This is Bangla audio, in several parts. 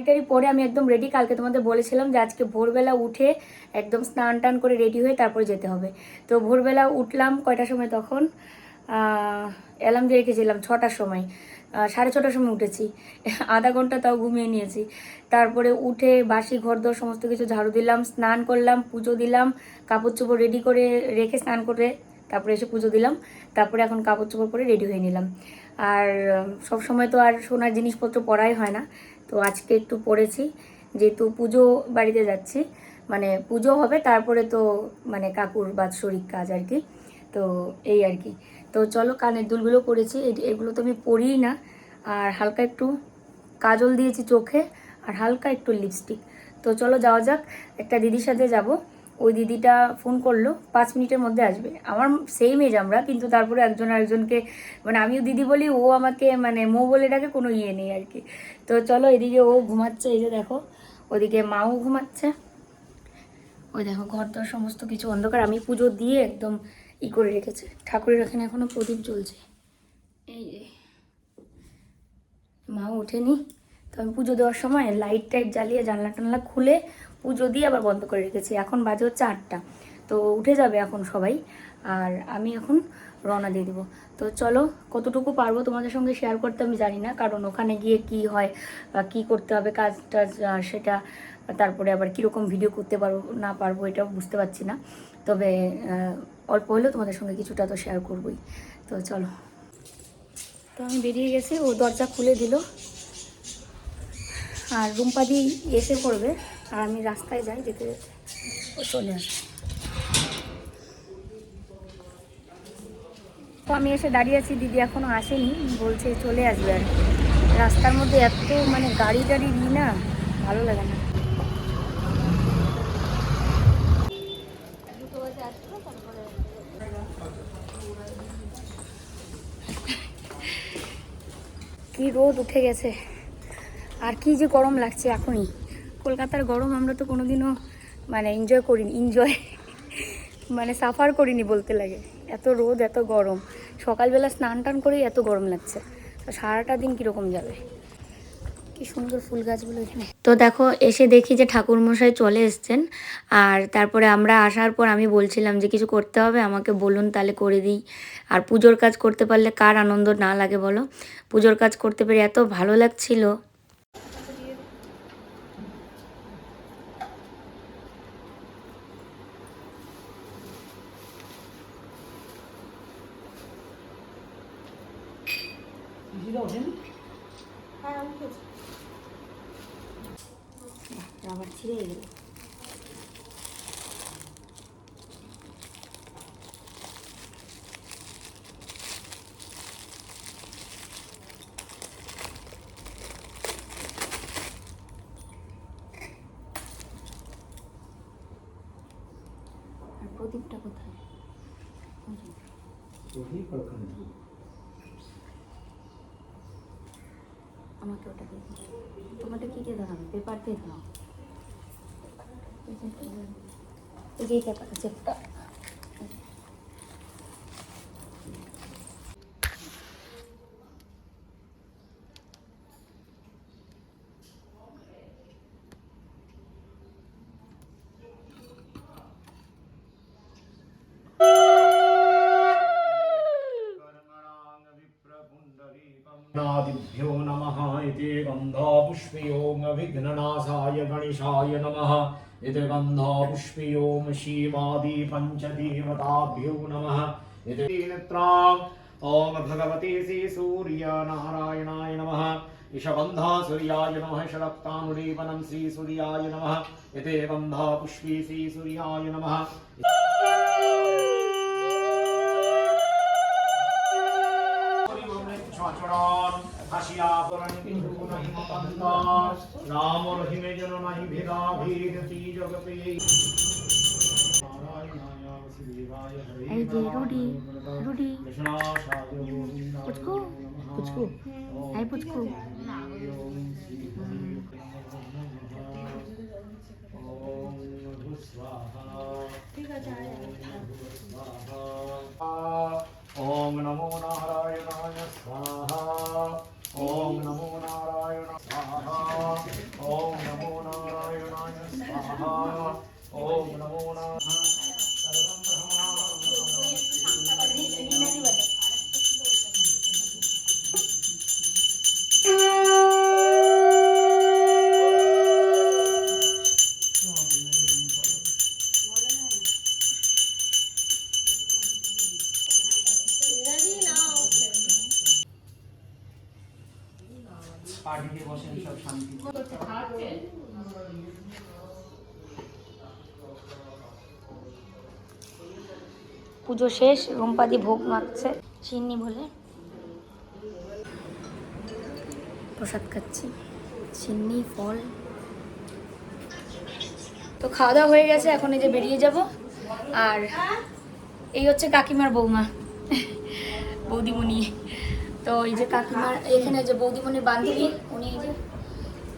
শাড়ি টাড়ি পরে আমি একদম রেডি কালকে তোমাদের বলেছিলাম যে আজকে ভোরবেলা উঠে একদম স্নান টান করে রেডি হয়ে তারপরে যেতে হবে। তো ভোরবেলা উঠলাম কয়টার সময় তখন? অ্যালার্ম দিয়ে রেখেছিলাম ছটার সময়। সাড়ে ছটার সময় উঠেছি। আধা ঘণ্টা তাও ঘুমিয়ে নিয়েছি। তারপরে উঠে বাসি, ঘর ঘরদোর সমস্ত কিছু ঝাড়ু দিলাম, স্নান করলাম, পুজো দিলাম, কাপড় চোপড় রেডি করে রেখে স্নান করে তারপরে এসে পুজো দিলাম। তারপরে এখন কাপড় চোপড় পরে রেডি হয়ে নিলাম। আর সব সময় তো আর সোনার জিনিসপত্র পরাই হয় না। তো আজকে একটু পড়েছি, যেহেতু পুজো বাড়িতে যাচ্ছি মানে পুজো হবে, তারপরে তো মানে কাকুর বাৎসরিক কাজ আর কি, তো এই আর কি। তো চলো কানের দুলগুলো পরেছি এগুলো তো আমি পরিই না, আর হালকা একটু কাজল দিয়েছি চোখে, আর হালকা একটু লিপস্টিক তো চলো যাওয়া যাক, একটা দিদির সাথে যাব ওই দিদিটা ফোন করল, পাঁচ মিনিটের মধ্যে আসবে। আমার সেম এজ আমরা, কিন্তু তারপরে একজন আরেকজনকে মানে আমিও দিদি বলি, ও আমাকে মানে মো বলে ডাকে, কোনো ইয়ে নেই আর কি। তো চলো এদিকে ও ঘুমাচ্ছে, এই যে দেখো, ওদিকে মাও ঘুমাচ্ছে। ওই দেখো, ঘর সমস্ত কিছু অন্ধকার। আমি পুজো দিয়ে একদম ই করে রেখেছে। ঠাকুরের এখানে এখনও প্রদীপ জ্বলছে। এই যে মাও ওঠেনি। তো আমি পুজো দেওয়ার সময় লাইট টাইট জ্বালিয়ে জানলা টানলা খুলে পুজো দিয়ে আবার বন্ধ করে রেখেছি। এখন বাজে হচ্ছে আটটা। তো উঠে যাবে এখন সবাই। আর আমি এখন রওনা দিয়ে দেবো। তো চলো, কতটুকু পারব তোমাদের সঙ্গে শেয়ার করতে আমি জানি না। কারণ ওখানে গিয়ে কি হয় বা কী করতে হবে, কাজ টাজ সেটা তারপরে আবার কীরকম ভিডিও করতে পারব, না পারব এটাও বুঝতে পারছি না। তবে অল্প হলেও তোমাদের সঙ্গে কিছুটা তো শেয়ার করবোই। তো চলো। তো আমি বেরিয়ে গেছি, ও দরজা খুলে দিল। আর রুম্পাদি এসে পড়বে। আর আমি রাস্তায় যাই যেতে চলে আসে। তো আমি এসে দাঁড়িয়ে আছি, দিদি এখনও আসেনি, বলছে চলে আসবে আর রাস্তার মধ্যে এত মানে গাড়ি টাড়ি ই না, ভালো লাগে না। কি রোদ উঠে গেছে, আর কি যে গরম লাগছে এখনই। কলকাতার গরম আমরা তো কোনোদিনও মানে এনজয় করিনি এনজয় মানে সাফার করিনি বলতে লাগে। এত রোদ, এত গরম। সকালবেলা স্নান টান করেই এত গরম লাগছে। তো সারাটা দিন কীরকম যাবে? কি সুন্দর ফুল গাছগুলো এখানে। তো দেখো, এসে দেখি যে ঠাকুরমশাই চলে এসছেন। আর তারপরে আমরা আসার পর আমি বলছিলাম যে কিছু করতে হবে, আমাকে বলুন তাহলে করে দিই। আর পুজোর কাজ করতে পারলে কার আনন্দ না লাগে বলো? পুজোর কাজ করতে পেরে এত ভালো লাগছিল। প্রদীপটা কোথায় আমাকে ওটা দিয়ে। তোমারটা কি দিয়ে দাঁড়াবে পেপার দিয়ে দাও এই যে- পেপার আছে इति गन्धापुष्पयों विघ्ननाशाय गणेशाय नमः। इति गन्धापुष्पयों शिवादि पञ्चदेवताभ्यो नमः। इति नेत्राम् ॐ भगवते श्री सूर्यनारायणाय नमः। ईशगन्धा सूर्याय नमः। षडक्तानुलेपनं श्री सूर्याय नमः। इति गन्धापुष्पे श्री सूर्याय नमः হাসিয়া পরণ কিন্তু নাহি মতান্তর রাম রহিমে যেন নাহি ভেদা জগতে নারায়ণায় বাসুদেবায় হরে এই যে রুডি রুডি পুচকু পুচকু এই পুচকু ओम ఓం నమో నారాయణ స్వాహ ఓం నమో నారాయణాయ స్వాహ ఓం నమో నారాయణ পুজো শেষ, রুম্পাদি ভোগ মাখছে, চিনি বলে। প্রসাদ খাচ্ছি, চিনি, ফল। তো খাওয়া দাওয়া হয়ে গেছে, এখন এই যে বেরিয়ে যাব। আর এই হচ্ছে কাকিমার বৌমা, বৌদিমণি। তো এই যে কাকিমার এখানে যে বৌদিমণির বান্ধবী, উনি এই যে,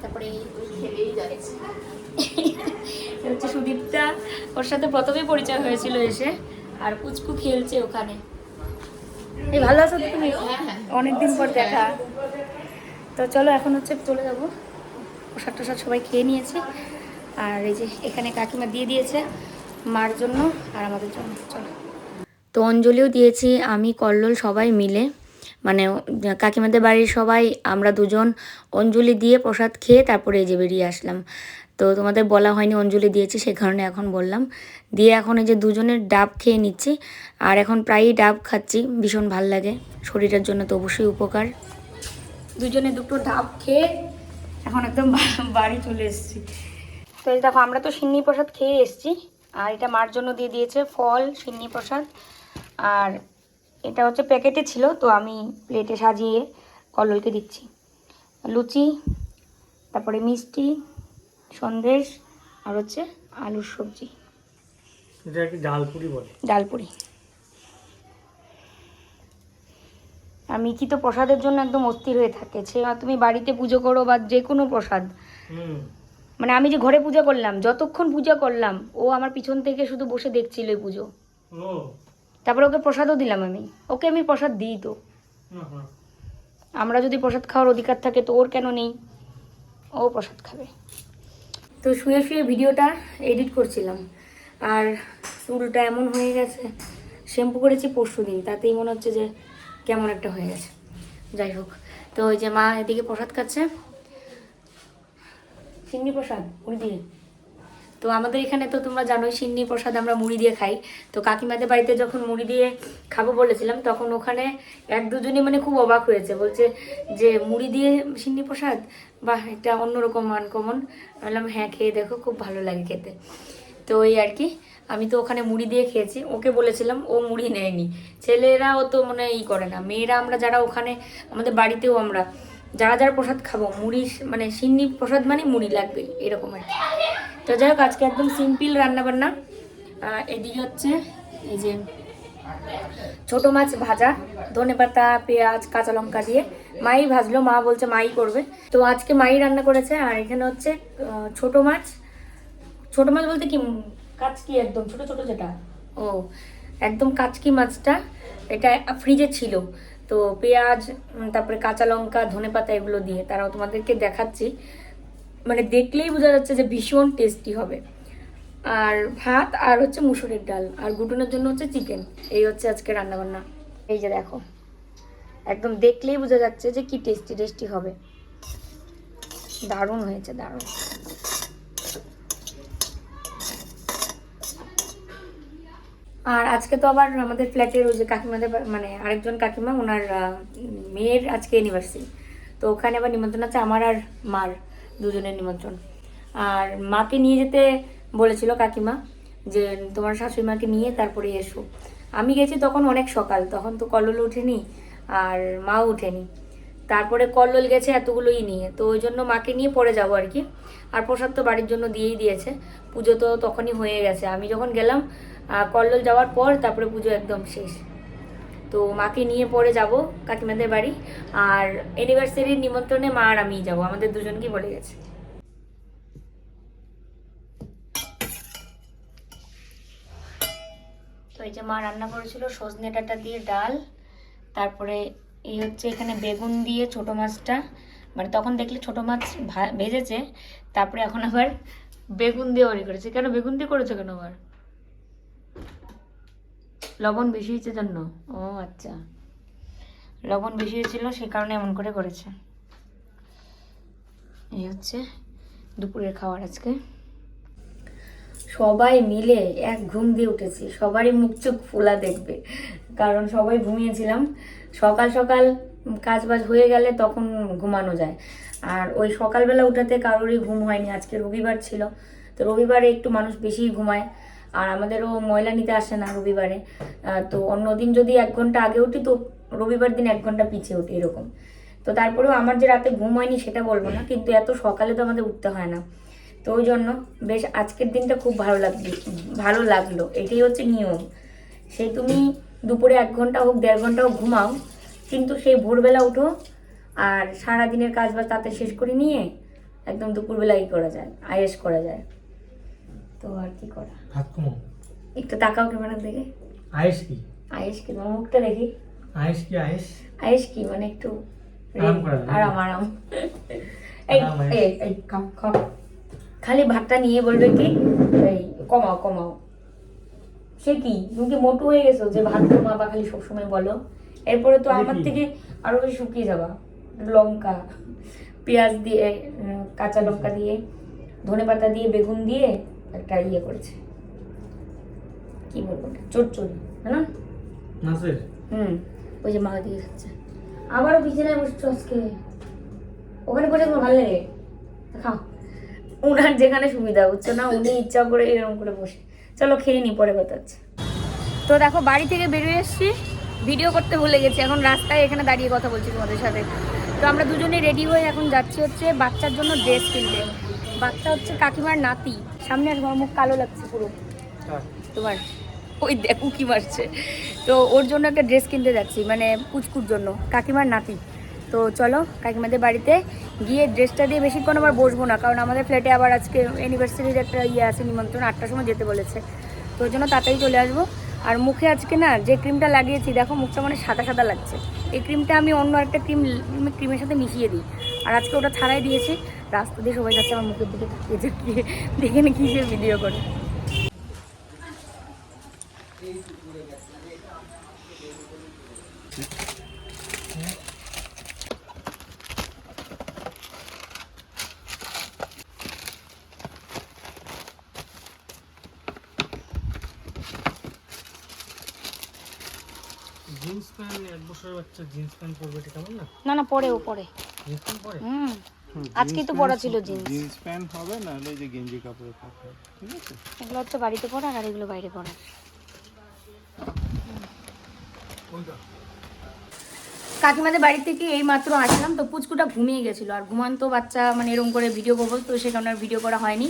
তারপরে হচ্ছে সুদীপ্তা। ওর সাথে প্রথমেই পরিচয় হয়েছিল এসে। আর পুচকু খেলছে ওখানে। এই ভালো আছো তো তুমি? অনেকদিন পর দেখা। তো চলো এখন হচ্ছে চলে যাব। প্রসাদ টসাদ সবাই খেয়ে নিয়েছে। আর এই যে এখানে কাকিমা দিয়ে দিয়েছে মার জন্য আর আমাদের জন্য। চলো। তো অঞ্জলিও দিয়েছি আমি কল্লোল সবাই মিলে। মানে কাকিমাদের বাড়ির সবাই আমরা দুজন অঞ্জলি দিয়ে প্রসাদ খেয়ে তারপরে এই যে বেরিয়ে আসলাম। তো তোমাদের বলা হয়নি, অঞ্জলি দিয়েছি, সে কারণে এখন বললাম। দিয়ে এখন এই যে দুজনের ডাব খেয়ে নিচ্ছি, আর এখন প্রায়ই ডাব খাচ্ছি, ভীষণ ভালো লাগে, শরীরের জন্য তো অবশ্যই উপকার। দুজনে দুটো ডাব খেয়ে এখন একদম বাড়ি চলে এসেছি। তো এই দেখো, আমরা তো সিন্নি প্রসাদ খেয়ে এসেছি, আর এটা মার জন্য দিয়ে দিয়েছে ফল, সিন্নি প্রসাদ। আর এটা হচ্ছে প্যাকেটে ছিল, তো আমি প্লেটে সাজিয়ে কল্লোলকে দিচ্ছি। লুচি, তারপরে মিষ্টি সন্দেশ আর হচ্ছে আলুর সবজি। ডালপুরি বলে। ডালপুরি। আর মিকি তো প্রসাদের জন্য একদম অস্থির হয়ে থাকে। সে তুমি বাড়িতে পুজো করো বা যে কোনো প্রসাদ। মানে আমি যে ঘরে পূজা করলাম যতক্ষণ পূজা করলাম ও আমার পিছন থেকে শুধু বসে দেখছিল এই পুজো। তারপরে ওকে প্রসাদও দিলাম আমি। ওকে আমি প্রসাদ দিই তো। আমরা যদি প্রসাদ খাওয়ার অধিকার থাকে তো ওর কেন নেই? ও প্রসাদ খাবে। তো শুয়ে শুয়ে ভিডিওটা এডিট করছিলাম। আর চুলটা এমন হয়ে গেছে শ্যাম্পু করেছি পরশু দিন তাতেই মনে হচ্ছে যে কেমন একটা হয়ে গেছে। যাই হোক, তো ওই যে মা এদিকে প্রসাদ খাচ্ছে। চিংড়ি প্রসাদ ওই দিয়ে। তো আমাদের এখানে তো তোমরা জানোই সিন্নি প্রসাদ আমরা মুড়ি দিয়ে খাই। তো কাকিমাদের বাড়িতে যখন মুড়ি দিয়ে খাব বলেছিলাম, তখন ওখানে এক দুজনই মানে খুব অবাক হয়েছে। বলছে যে, মুড়ি দিয়ে সিন্নি প্রসাদ? বাহ, এটা অন্যরকম আনকমন বললাম হ্যাঁ খেয়ে দেখো, খুব ভালো লাগে খেতে। তো ওই আর কি, আমি তো ওখানে মুড়ি দিয়ে খেয়েছি। ওকে বলেছিলাম, ও মুড়ি নেয়নি। ছেলেরা ও তো মানে ই করে না। মেয়েরা আমরা যারা ওখানে, আমাদের বাড়িতেও আমরা যারা যারা প্রসাদ খাব, মুড়ি মানে সিন্নি প্রসাদ মানে মুড়ি লাগবে এরকম আর কি। তো যাই হোক, আজকে একদম সিম্পল রান্না বান্না এদিকে হচ্ছে এই যে ছোট মাছ ভাজা, ধনে পাতা, পেঁয়াজ, কাঁচা লঙ্কা দিয়ে। মাই ভাজলো, মা বলছে মাই করবে। তো আজকে মাই রান্না করেছে, আর এখানে হচ্ছে ছোট মাছ। ছোট মাছ বলতে কি কাচকি একদম, ছোট ছোট যেটা। ও, একদম কাচকি মাছটা, এটা ফ্রিজে ছিল। তো পেঁয়াজ তারপরে কাঁচা লঙ্কা, ধনে পাতা এগুলো দিয়ে, তারাও তোমাদেরকে দেখাচ্ছি। মানে দেখলেই বোঝা যাচ্ছে যে ভীষণ টেস্টি হবে। আর ভাত আর হচ্ছে মুসুরের ডাল, আর গুটুনের জন্য হচ্ছে চিকেন এই হচ্ছে আজকে রান্নাবান্না। এই যে দেখো, একদম দেখলেই বোঝা যাচ্ছে যে কি টেস্টি টেস্টি হবে। দারুণ হয়েছে, দারুণ। আর আজকে তো আবার আমাদের ফ্ল্যাটের ওই যে কাকিমাদের মানে আরেকজন কাকিমা, ওনার মেয়ের আজকে অ্যানিভার্সারি তো ওখানে আবার নিমন্ত্রণ আছে আমার আর মার। দুজনের নিমন্ত্রণ। আর মাকে নিয়ে যেতে বলেছিল কাকিমা যে, তোমার শাশুড়ি মাকে নিয়ে তারপরে এসো। আমি গেছি তখন অনেক সকাল, তখন তো কল্লোল উঠেনি আর মাও উঠেনি তারপরে কল্লোল গেছে এতগুলোই নিয়ে, তো ওই জন্য মাকে নিয়ে পরে যাব আর কি। আর প্রসাদ তো বাড়ির জন্য দিয়েই দিয়েছে, পুজো তো তখনই হয়ে গেছে। আমি যখন গেলাম কল্লোল যাওয়ার পর তারপরে পুজো একদম শেষ। তো মাকে নিয়ে পরে যাব কাকিমাদের বাড়ি। আর অ্যানিভার্সারির নিমন্ত্রণে মা আর আমিই যাব, আমাদের দুজনকেই বলে গেছে। তো এই যে মা রান্না করেছিল, সজনে ডাটা দিয়ে ডাল, তারপরে এই হচ্ছে এখানে বেগুন দিয়ে ছোট মাছটা। মানে তখন দেখলে ছোট মাছ ভেজেছে, তারপরে এখন আবার বেগুন দিয়ে বাড়ি করেছে। কেন? বেগুন দিয়ে করেছ কেন আবার? লবণ বেশি হয়েছে জন্য। ও আচ্ছা। লবণ বেশি হয়েছিল সে কারণে এমন করে করেছে। এই হচ্ছে দুপুরের খাবার আজকে। সবাই মিলে এক ঘুম দিয়ে উঠেছি। সবারই মুখ চোখ ফোলা দেখবে। কারণ সবাই ঘুমিয়েছিলাম। সকাল সকাল কাজ বাজ হয়ে গেলে তখন ঘুমানো যায়। আর ওই সকালবেলা উঠাতে কারোরই ঘুম হয়নি। আজকে রবিবার ছিল। তো রবিবারে একটু মানুষ বেশিই ঘুমায়। আর আমাদেরও ময়লা নিতে আসে না রবিবারে। তো অন্যদিন যদি এক ঘণ্টা আগে উঠি তো রবিবার দিন এক ঘণ্টা পিছিয়ে উঠি এরকম। তো তারপরেও আমার যে রাতে ঘুম হয়নি সেটা বলব না, কিন্তু এত সকালে তো আমাদের উঠতে হয় না। তো ওই জন্য বেশ আজকের দিনটা খুব ভালো লাগবে ভালো লাগল, এটাই হচ্ছে নিয়ম। সেই তুমি দুপুরে এক ঘণ্টা হোক, দেড় ঘণ্টা হোক ঘুমাও, কিন্তু সেই ভোরবেলা উঠো আর সারা দিনের কাজ বাজ তাতে শেষ করে নিয়ে একদম দুপুরবেলা ই করা যায়, আয়েস করা যায়। তো আর কি করা? ভাত কমো। একটু তাকাও ক্যামেরার দিকে। আয়েস কি? আয়েস কি? তোমার মুখটা দেখি। আয়েস কি আয়েস? আয়েস কি? মানে একটু আরাম করা আরাম আরাম। এই আয়েশ। এই এই খাও খাও। খালি ভাতটা নিয়ে বলবে কি? এই কমাও কমাও। সে কি? তুমি কি মোটু হয়ে গেছো যে ভাত কমাবা খালি সবসময় বলো? এরপরে তো আমার থেকে আরও বেশি শুকিয়ে যাবা। লঙ্কা পেঁয়াজ দিয়ে কাঁচা লঙ্কা দিয়ে ধনে পাতা দিয়ে বেগুন দিয়ে একটা ইয়ে করেছে। কি বলব? চচ্চড়ি না নাসের হুম ওই যে মা দিয়ে খাচ্ছে আবারও বিছানায় বসছো আজকে? ওখানে বসে তোমার ভালো লাগে? খাও। উনার যেখানে সুবিধা হচ্ছে না? উনি ইচ্ছা করে এরকম করে বসে। চলো খেয়ে নি পরে কথা হচ্ছে। তো দেখো বাড়ি থেকে বেরিয়ে এসেছি। ভিডিও করতে ভুলে গেছি। এখন রাস্তায় এখানে দাঁড়িয়ে কথা বলছি তোমাদের সাথে। তো আমরা দুজনে রেডি হয়ে এখন যাচ্ছি হচ্ছে বাচ্চার জন্য ড্রেস কিনতে। বাচ্চা হচ্ছে কাকিমার নাতি। সামনে আর আমার মুখ কালো লাগছে পুরো। তোমার ওই দেখো কি মারছে। তো ওর জন্য একটা ড্রেস কিনতে যাচ্ছি মানে পুচকুর জন্য কাকিমার নাতি। তো চলো কাকিমাদের বাড়িতে গিয়ে ড্রেসটা দিয়ে বেশিক্ষণ আবার বসবো না কারণ আমাদের ফ্ল্যাটে আবার আজকে অ্যানিভার্সারির একটা ইয়ে আছে নিমন্ত্রণ আটটার সময় যেতে বলেছে। তো ওই জন্য তাড়াতাড়ি চলে আসব। আর মুখে আজকে না যে ক্রিমটা লাগিয়েছি দেখো মুখটা মানে সাদা সাদা লাগছে। এই ক্রিমটা আমি অন্য একটা ক্রিম ক্রিমের সাথে মিশিয়ে দিই। আর আজকে ওটা ছাড়াই দিয়েছি। রাস্তা দিয়ে সবাই যাচ্ছে আমার মুখের দিকে তাকিয়ে তাকিয়ে দেখে না কিসের ভিডিও করে। জিন্স প্যান্ট এক বছরের বাচ্চা জিন্স প্যান্ট পরবে এটা কেমন না? না না পরে ও পরে। জিন্স প্যান্ট পরে? হুম। আজকেই তো পরা ছিল জিন্স জিন্স প্যান্ট হবে না হলে যে গেঞ্জি কাপড় ঠিক আছে? এগুলো হচ্ছে বাড়িতে পরার আর এগুলো বাইরে পরার। কাকিমাদের বাড়ি থেকে এই মাত্র আসলাম তো পুচকুটা ঘুমিয়ে গেছিল। আর ঘুমান্ত বাচ্চা মানে এরকম করে ভিডিও করব তো সে কারণে ভিডিও করা হয়নি।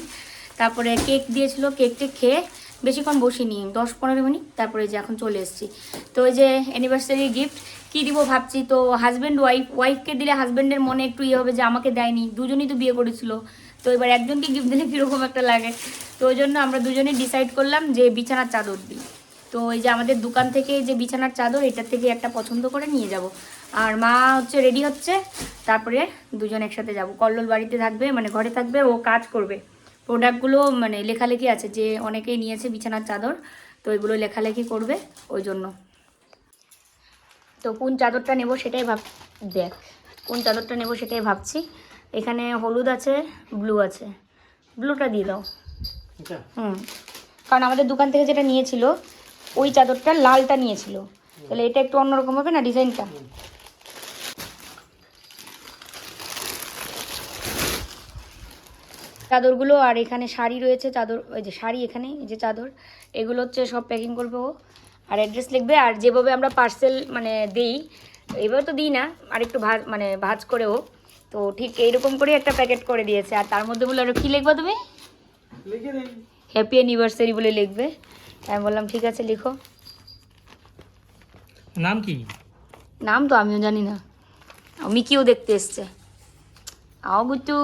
তারপরে কেক দিয়েছিল কেক টেক খেয়ে বেশিক্ষণ বসিনি, দশ পনেরো মিনিট, তারপরে যে এখন চলে এসেছি। তো ওই যে অ্যানিভার্সারি গিফট কি দিব ভাবছি? তো হাজব্যান্ড ওয়াইফ ওয়াইফকে দিলে হাজব্যান্ডের মনে একটু ইয়ে হবে যে আমাকে দেয়নি, দুজনই তো বিয়ে করেছিল। তো এবার একজনকে গিফট দিলে কীরকম একটা লাগে? তো ওই জন্য আমরা দুজনেই ডিসাইড করলাম যে বিছানার চাদর দিই। তো এই যে আমাদের দোকান থেকে যে বিছানার চাদর, এটার থেকে একটা পছন্দ করে নিয়ে যাব। আর মা হচ্ছে রেডি হচ্ছে, তারপরে দুজন একসাথে যাব। কল্লোল বাড়িতে থাকবে মানে ঘরে থাকবে, ও কাজ করবে। প্রোডাক্টগুলো মানে লেখালেখি আছে যে অনেকেই নিয়েছে বিছানার চাদর তো এগুলো লেখালেখি করবে ওই জন্য। তো কোন চাদরটা নেব সেটাই ভাব দেখ কোন চাদরটা নেব সেটাই ভাবছি। এখানে হলুদ আছে ব্লু আছে। ব্লুটা দিয়ে দাও। হুম। কারণ আমাদের দোকান থেকে যেটা নিয়েছিল ওই চাদরটা লালটা নিয়েছিল। তাহলে এটা একটু অন্যরকম হবে না ডিজাইনটা? চাদরগুলো আর এখানে শাড়ি রয়েছে চাদর ওই যে শাড়ি এখানে এই যে চাদর এগুলো হচ্ছে সব প্যাকিং করবে। ও আর অ্যাড্রেস লিখবে আর যেভাবে আমরা পার্সেল মানে দিই এভাবে তো দিই না আর একটু ভাজ মানে ভাজ করেও। তো ঠিক এইরকম করে একটা প্যাকেট করে দিয়েছে আর তার মধ্যে বলে আরও কী লিখবা তুমি? হ্যাপি অ্যানিভার্সারি বলে লিখবে। আমি বললাম ঠিক আছে লিখো। নাম কি? নাম তো আমিও জানি না। মিকিও দেখতে এসছে। আও গুটু।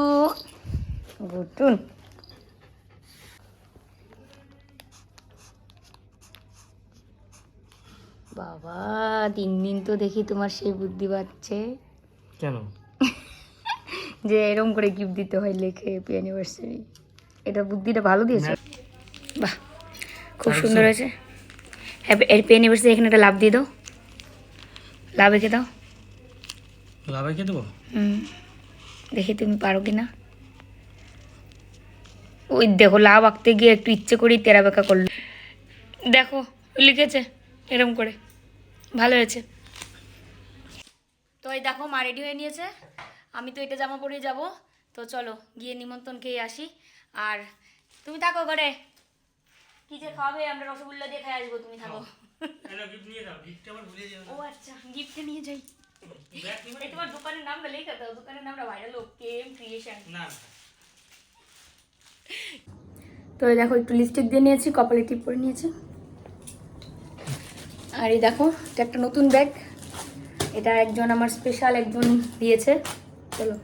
গুটুন বাবা দিন দিন তো দেখি তোমার সেই বুদ্ধি বাড়ছে। কেন? যে এরম করে গিফট দিতে হয় লেখে হ্যাপি অ্যানিভার্সারি এটা বুদ্ধিটা ভালো দিয়েছে। বাহ খুব সুন্দর হয়েছে। হ্যাপি এভার্সে এখানে একটা লাভ দিয়ে দাও। লাভ এঁকে দাও। লাভ রেখে দেবো? হুম দেখি তুমি পারো কি না ওই দেখো লাভ আঁকতে গিয়ে একটু ইচ্ছে করেই তেরা বেঁকা করল। দেখো লিখেছে এরম করে। ভালো হয়েছে। তো এই দেখো মা রেডি হয়ে নিয়েছে। আমি তো এটা জামা পরেই যাব। তো চলো গিয়ে নিমন্ত্রণ খেয়ে আসি। আর তুমি থাকো ঘরে। কি যে খাবে আমরা রসগোল্লা দিয়ে খাই আসব তুমি থাকো। ও আচ্ছা গিফটে নিয়ে যাই। তোমার দোকানের নামটা লেখা দাও দোকানের নামটা ভাইরাল কেম ক্রিয়েশন না। তো এই দেখো একটু লিপস্টিক দিয়ে নিয়েছি কপালে টিপ করে নিয়েছি। আর এই দেখো এটা একটা নতুন ব্যাগ এটা একজন আমার স্পেশাল একজন দিয়েছে। চলো।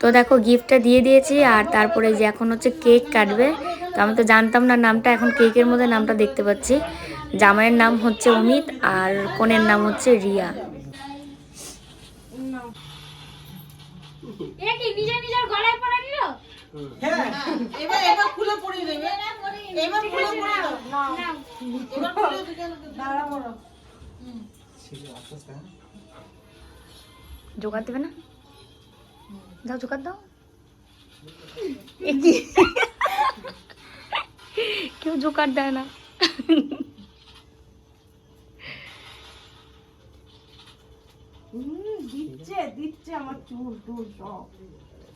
তো দেখো গিফটটা দিয়ে দিয়েছি আর তারপরে যে এখন হচ্ছে কেক কাটবে তো আমি তো জানতাম না নামটা এখন কেকের মধ্যে নামটা দেখতে পাচ্ছি। জামাইয়ের নাম হচ্ছে অমিত আর কনের নাম হচ্ছে রিয়া। এবার এবার খুলে পড়িয়ে দেবে। এবার খুলে পড়িয়ে দাও এবার খুলে দাঁড়া বড় জোগাড় দেবে না? যাও জোগাড় দাও। কেউ জোগাড় দেয় না। দিচ্ছে দিচ্ছে আমার চুল টুল সব।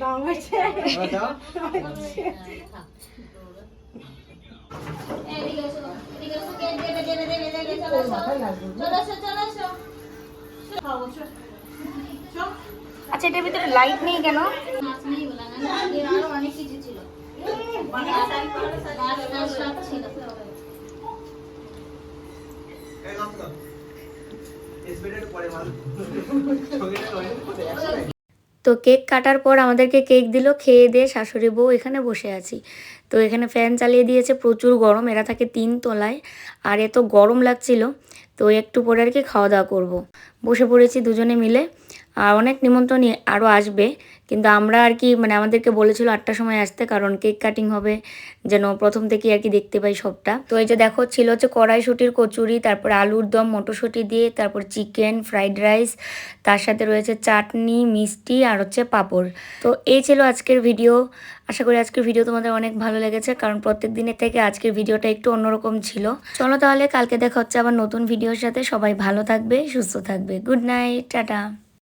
দাম আছে আচ্ছা এটার ভিতরে লাইট নেই কেন? তো কেক কাটার পর আমাদেরকে কেক দিল, খেয়ে দিয়ে শাশুড়ি বউ এখানে বসে আছি। তো এখানে ফ্যান চালিয়ে দিয়েছে, প্রচুর গরম, এরা থাকে তিন তলায়, আর এত গরম লাগছিল, তো একটু পরে আর কি খাওয়া দাওয়া করব। বসে পড়েছি দুজনে মিলে, আর অনেক নিমন্ত্রণ আরও আসবে। কিন্তু আমরা আর কি মানে আমাদেরকে বলেছিল আটটার সময় আসতে, কারণ কেক কাটিং হবে, যেন প্রথম থেকে আর কি দেখতে পাই সবটা। তো এই যে দেখো, ছিল হচ্ছে কড়াইশুটির কচুরি, তারপর আলুর দম, মটরশুঁটি দিয়ে, তারপর চিকেন, ফ্রাইড রাইস, তার সাথে রয়েছে চাটনি, মিষ্টি আর হচ্ছে পাঁপড়। তো এই ছিল আজকের ভিডিও। আশা করি আজকের ভিডিও তোমাদের অনেক ভালো লেগেছে, কারণ প্রত্যেক দিনের থেকে আজকের ভিডিওটা একটু অন্যরকম ছিল। চলো তাহলে, কালকে দেখা হচ্ছে আবার নতুন ভিডিওর সাথে। সবাই ভালো থাকবে, সুস্থ থাকবে। Good night, tata.